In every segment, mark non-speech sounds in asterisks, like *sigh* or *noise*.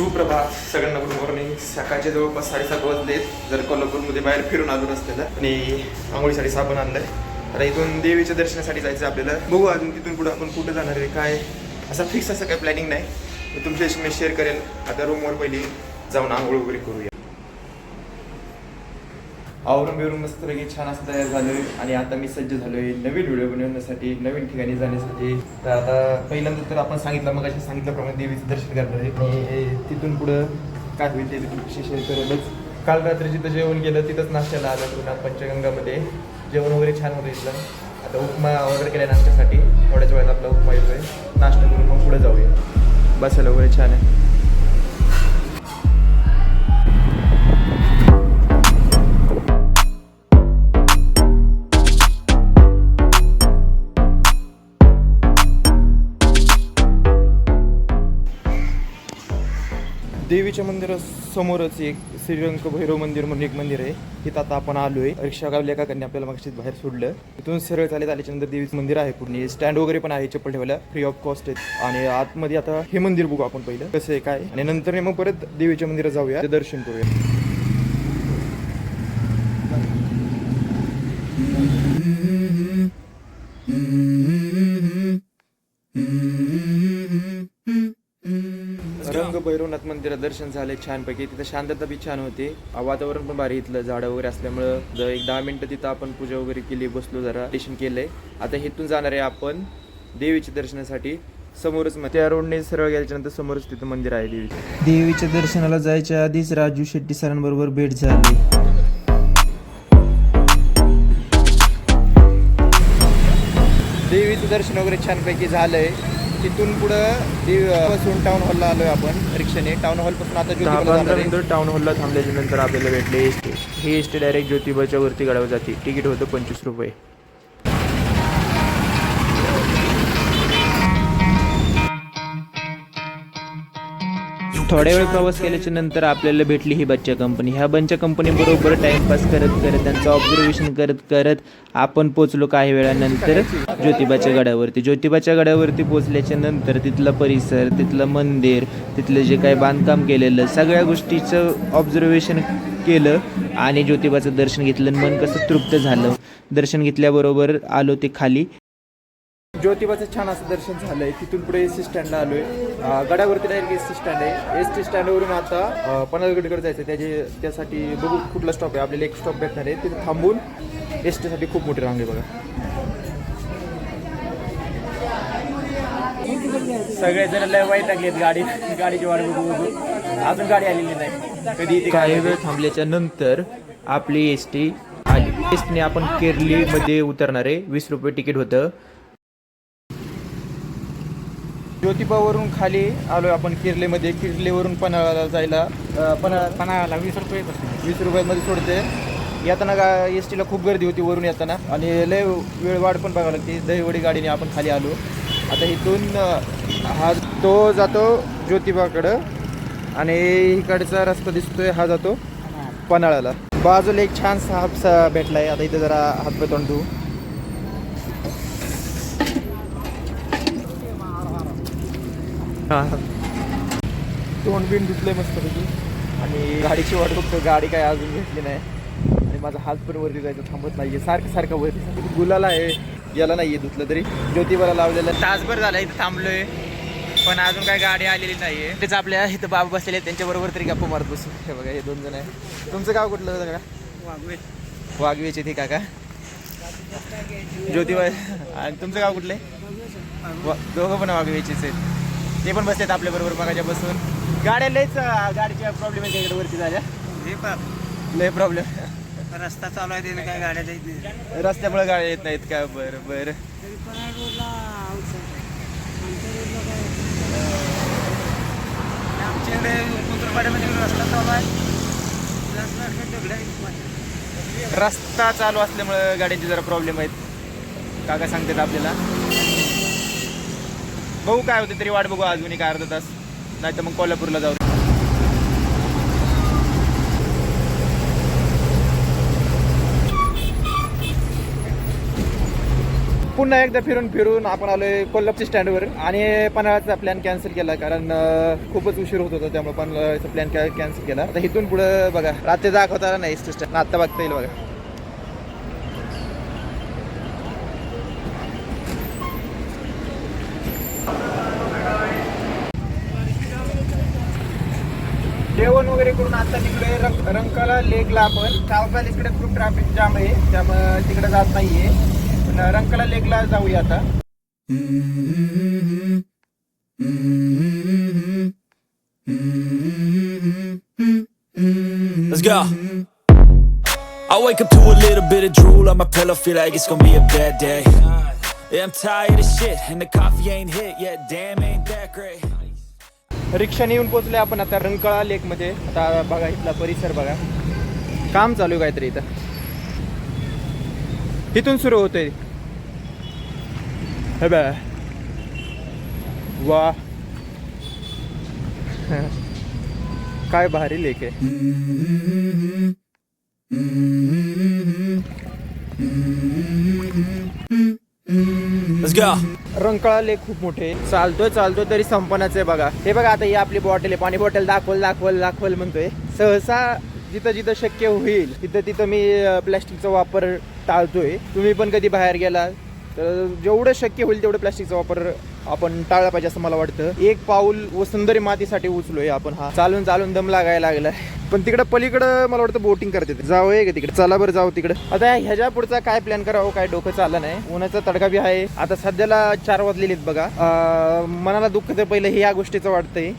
सुप्रभात सगळ्यांना good morning सकाळच्या जवळपास साडेसात वाजलेत. जर कोल्हापूरमध्ये बाहेर फिरून आलो असलेलं आणि आंघोळीसाठी साबण आणलंय. आता इथून देवीच्या दर्शनासाठी जायचं आपल्याला. बघू अजून तिथून पुढे आपण कुठं जाणार आहे काय असं फिक्स असं काही प्लॅनिंग नाही. मी तुमच्याशी मी शेअर करेल. आता रूमवर पहिली जाऊन आंघोळ वगैरे करूया. आवरून बिवरून मस्त पैकी छान असं तयार झालोय. आणि आता मी सज्ज झालोय. नवीन व्हिडिओ बनवण्यासाठी नवीन ठिकाणी जाण्यासाठी. तर आता पहिल्यांदा तर आपण सांगितलं मग सांगितल्याप्रमाणे देवीचं दर्शन करणार आहे. आणि तिथून पुढं काय होईल ते शेअर काल रात्री जिथं जेवण केलं तिथंच नाश्त्याला आलं पुन्हा पंचगंगामध्ये. जेवण वगैरे छान होतं इथलं. आता उपमा ऑर्डर केला नाश्त्यासाठी. थोड्याच वेळात आपला उपमा येतोय. नाश्ता करून मग पुढे जाऊया. बसायला वगैरे छान आहे. देवीच्या मंदिरासमोरच एक श्रीरंग भैरव मंदिर म्हणून एक मंदिर आहे तिथं आता आपण आलोय रिक्षा गावल्या काकांनी आपल्याला मागशीत बाहेर सोडलं तिथून सरळ चालत आल्याच्यानंतर देवीचं मंदिर आहे पूर्ण स्टँड वगैरे पण आहे चप्पल ठेवायला फ्री ऑफ कॉस्ट आहे आणि आतमध्ये आता हे मंदिर बघू आपण पहिलं कसं आहे काय आणि नंतर मग परत देवीच्या मंदिरात जाऊया ते दर्शन करूया रंग भैरवनाथ मंदिरात दर्शन झाले छानपैकी. तिथं शांतता बी छान होती. वातावरण पण भारी इथलं झाडं वगैरे असल्यामुळं जर एक दहा मिनिटं तिथं आपण पूजा वगैरे केली बसलो जरा दर्शन केलंय. आता इथून जाणार आहे आपण देवीच्या दर्शनासाठी. समोरच म- त्या रोडने सरळ गेल्याच्यानंतर समोरच तिथं मंदिर आहे देवीचं. देवीच्या दर्शनाला जायच्या आधीच राजू शेट्टी सरांबरोबर भेट झाली. देवीचं दर्शन वगैरे छानपैकी झालंय. तिथून पुढं देवपासून टाउन हॉलला आलोय आपण रिक्षाने. टाउन हॉलपासून आता. नंतर टाउन हॉलला थांबल्याच्या नंतर आपल्याला भेटले. एस टी ही एस टी डायरेक्ट ज्योतिबाच्या वरती गाडावर जाते. तिकीट होतं पंचवीस रुपये. थोड्या वेळ प्रवास केल्याच्यानंतर आपल्याला भेटली ही बच्चा कंपनी. ह्या बच्चा कंपनी बरोबर टाइमपास करत करत त्यांचं ऑब्झर्वेशन करत करत आपण पोचलो काही वेळानंतर ज्योतिबाच्या गडावरती. ज्योतिबाच्या गडावरती पोचल्याच्या नंतर तिथला परिसर तिथलं मंदिर तिथलं जे काही बांधकाम केलेलं सगळ्या गोष्टीचं ऑब्झर्वेशन केलं आणि ज्योतिबाचं दर्शन घेतलं मन कसं तृप्त झालं. दर्शन घेतल्याबरोबर आलो ते खाली. ज्योतिबाचं छान असं दर्शन झालंय. तिथून पुढे एस टी स्टँडला आलोय. अं, गडावरती डायरेक्ट एस टी स्टँड आहे. एस टी स्टँडवरून आता अं, पन्हाळगडकडे जायचं त्याचे त्यासाठी बघू कुठला स्टॉप आहे. आपल्याला एक स्टॉप भेटणार आहे. तिथे थांबून एस टीसाठी खूप मोठी रांग आहे बघा. सगळे जण लय वाईट लागलेत गाडी गाडीची वाट बघू बघू. अजून गाडी आलेली नाही. कधी काही वेळ थांबल्याच्या नंतर आपली एस टी आली. एस टीने आपण केरलीमध्ये उतरणार आहे. वीस रुपये तिकीट होतं. ज्योतिबावरून खाली आलोय आपण किर्लेमध्ये. किर्लेवरून पन्हाळ्याला जायला पन्हाळा पन्हाळ्याला वीस रुपये वीस रुपयामध्ये सोडते. येताना गा एस टीला खूप गर्दी होती वरून येताना. आणि लय वेळ वाट पण बघावं लागते. दहीवडी गाडीने आपण खाली आलो. आता इथून हा तो जातो ज्योतिबाकडं. आणि इकडचा रस्ता दिसतोय हा जातो पन्हाळ्याला बाजूला एक छानसा हापसा भेटलाय. आता इथं जरा हातपाय तोंड धुवू *laughs* तोंड बिंड धुतलंय मस्तपैकी. आणि गाडीची वाट बघतो गाडी काय अजून भेटली नाही. आणि माझा हात पण वरती जायचं थांबत नाहीये. सारखं सारखं वरती गुलाला आहे. याला नाहीये धुतलं तरी. ज्योतिबाला लावलेलं. तासभर झाला इथं थांबलोय. पण अजून काय गाडी आलेली नाहीये. तेच आपल्या इथं बाबा बसलेले आहेत, त्यांच्याबरोबर तरी गप्पा मारत बसू. हे बघा हे दोन जण आहे तुमचं गाव कुठलं होतं का वाघवेचे ते काका. ज्योतिबा आणि तुमचं गाव कुठलं आहे? दोघं पण वाघवेचेच आहेत. ते पण बसतात आपल्या बरोबर मगाच्या बसून. गाड्या लयच गाडीच्या प्रॉब्लेम आहे इकडे वरती झाल्या लय प्रॉब्लेम रस्ता चालू आहे त्याने काय गाड्या नाही. रस्त्यामुळे गाड्या येत नाहीत का? बरं बरं. आमच्या कुत्रपाड्यामध्ये रस्ता चालू आहे. रस्ता चालू असल्यामुळे गाड्यांचे जरा प्रॉब्लेम आहेत. काका सांगतात आपल्याला. बघू काय होते तरी वाट बघू अजून एक अर्धा तास. नाही तर मग कोल्हापूरला जाऊ. पुन्हा एकदा फिरून फिरून आपण आलोय कोल्हापूर स्टँडवर आणि पन्हाळाचा प्लॅन कॅन्सल केला कारण खूपच उशीर होत होता त्यामुळे पन्हाळाचा प्लॅन कॅन्सल केला. आता इथून पुढे बघा. रात्री दाखवता आला नाही स्टेशन आता बघता येईल बघा जेवण वगैरे करून आता तिकडे रंग रंकाला लेकला आपण सावकाल इकडे खूप ट्रॅफिक जाम आहे त्यामुळे तिकडे जात नाहीये पण रंकाला लेकला जाऊया आता Let's go. I wake up to a little bit of drool on my pillow, feel like it's gonna be a bad day. Yeah, I'm tired of shit, and the coffee ain't hit yet. Damn, ain't that great. रिक्षाने येऊन पोहोचले आपण आता रंकाळा लेकमध्ये. आता बघा इथला परिसर बघा. काम चालू आहे काहीतरी इथं. इथून सुरू होतंय. हे बा वा. *laughs* काय भारी लेक आहे. Let's go. रंकाळा लेक खूप मोठे. चालतोय चालतोय तरी संपनाच आहे बघा. हे बघा आता ही आपली बॉटल आहे. पाणी बॉटल दाखवल दाखवल दाखवल म्हणतोय. सहसा जिथं जिथं शक्य होईल तिथं तिथं मी प्लॅस्टिकचा वापर टाळतोय. तुम्ही पण कधी बाहेर गेला तर जेवढं शक्य होईल तेवढं प्लॅस्टिकचा वापर आपण टाळला पाहिजे असं मला वाटतं. एक पाऊल व सुंदरी मातीसाठी उचलोय आपण हा. चालून चालून दम लागायला लागलाय. पण तिकडं पलीकडं मला वाटतं बोटिंग करते जावं का तिकडे? चला बरं जाऊ तिकडे. आता ह्याच्या पुढचा काय प्लॅन करावं? काय डोकं चाललं नाही. उन्हाचा तडका बी आहे. आता सध्याला चार वाजलेले आहेत बघा. मनाला दुःख तर पहिलं हे या गोष्टीचं वाटतंय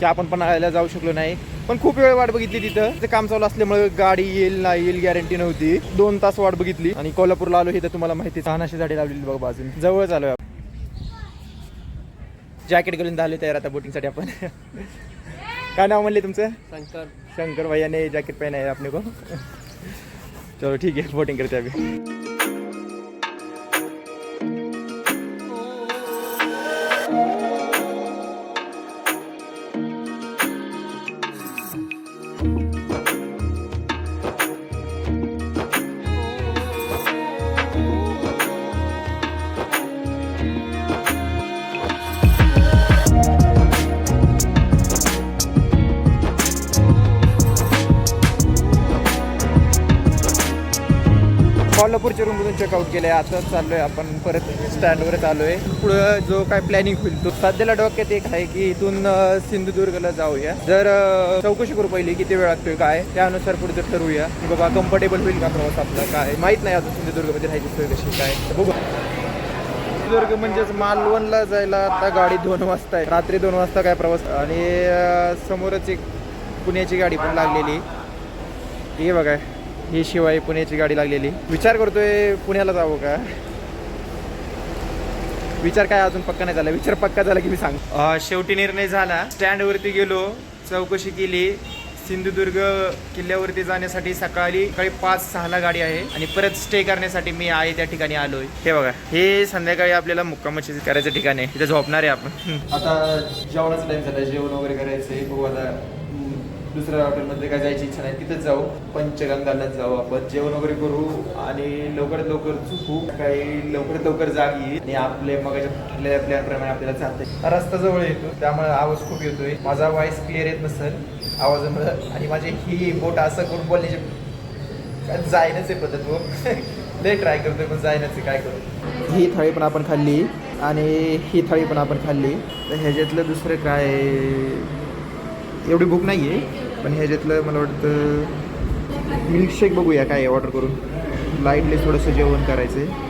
की आपण पन्हाळ्याला जाऊ शकलो नाही. पण खूप वेळ वाट बघितली तिथं. ते काम चालू असल्यामुळे गाडी येईल नाही येईल गॅरंटी नव्हती. दोन तास वाट बघितली. आणि कोल्हापूरला आलो हे तर तुम्हाला माहिती सहानाशी झाडी लावलेली बघा बाजून. जवळच आलोय जॅकेट घालून झाले तयार आता बोटिंगसाठी आपण. काय नाव म्हणले तुमचं? शंकर. शंकर भैया ने जैकेट पहना है अपने को. चलो ठीक है बोटिंग करते अभी कोल्हापूरच्या रूममधून चेकआउट केलं आहे आता चाललोय आपण. परत स्टँडवरच आलो आहे पुढं जो काय प्लॅनिंग होईल तो. सध्याला डोक्यात एक आहे की इथून सिंधुदुर्गला जाऊया. जर चौकशी करू पहिली किती वेळ लागतोय काय त्यानुसार पुढचं ठरवूया. की बाबा कम्फर्टेबल होईल का प्रवास आपला काय. माहीत नाही अजून सिंधुदुर्गमध्ये राहायची सोय कशी काय. तर बघू. सिंधुदुर्ग म्हणजेच मालवणला जायला आता गाडी दोन वाजता आहे. रात्री दोन वाजता काय प्रवास. आणि समोरच एक पुण्याची गाडी पण लागलेली. हे बघा. ही शिवाय पुण्याची गाडी लागलेली. विचार करतोय पुण्याला जावं का? विचार काय अजून पक्का नाही झाला. विचार पक्का झाला की मी सांग शेवटी निर्णय झाला. स्टँडवरती गेलो चौकशी केली. सिंधुदुर्ग किल्ल्यावरती जाण्यासाठी सकाळी सकाळी पाच सहाला गाडी आहे. आणि परत स्टे करण्यासाठी मी आहे त्या ठिकाणी आलोय. हे बघा हे संध्याकाळी आपल्याला मुक्कामाची करायचं ठिकाण आहे. तिथे झोपणार आहे आपण. आता जेवणाचा टाइम झाला जेवण वगैरे करायचंय. बघू आता दुसऱ्या हॉटेलमध्ये काय जायची इच्छा नाही तिथंच जाऊ. पंचगंगालाच जाऊ आपण. जेवण वगैरे करू आणि लवकरात लवकर चुकू काही लवकरात लवकर जाग येईल आणि आपले मग ठरलेल्या प्लॅनप्रमाणे आपल्याला चालतंय. रस्ता जवळ येतो त्यामुळे आवाज खूप येतोय. माझा व्हॉइस क्लिअर येत नसेल आवाजामुळे. आणि माझी ही बोट असं करून बोलण्याची काय जायनच आहे पद्धत हो. *laughs* लय ट्राय करतोय पण जायनच आहे काय करू. ही थाळी पण आपण खाल्ली आणि ही थाळी पण आपण खाल्ली. तर ह्याच्यातलं दुसरं काय एवढी भूक नाही आहे पण ह्याच्यातलं मला वाटतं मिल्कशेक बघूया काय ऑर्डर करून. लाईटले थोडंसं जेवण करायचं आहे